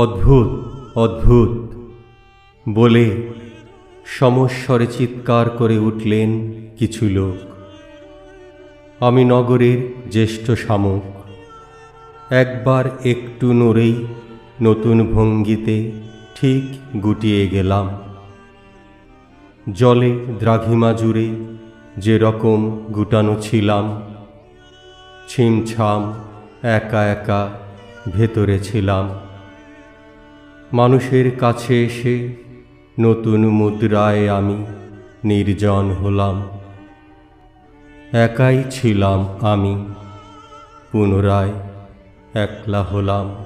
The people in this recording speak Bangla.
অদ্ভুত অদ্ভুত। বলে সমস্বরে চিৎকার করে উঠলেন কিছু লোক। আমি নগরের জ্যেষ্ঠ শামুক। একবার একটু নড়েই নতুন ভঙ্গিতে ঠিক গুটিয়ে গেলাম। জলে দ্রাঘিমা জুড়ে যে রকম গুটানো ছিলাম, ছিমছাম একা একা ভেতরে ছিলাম। মানুষের কাছে এসে নতুন মুদ্রায় আমি নির্জন হলাম। একাই ছিলাম আমি পুনরায় একলা হলাম।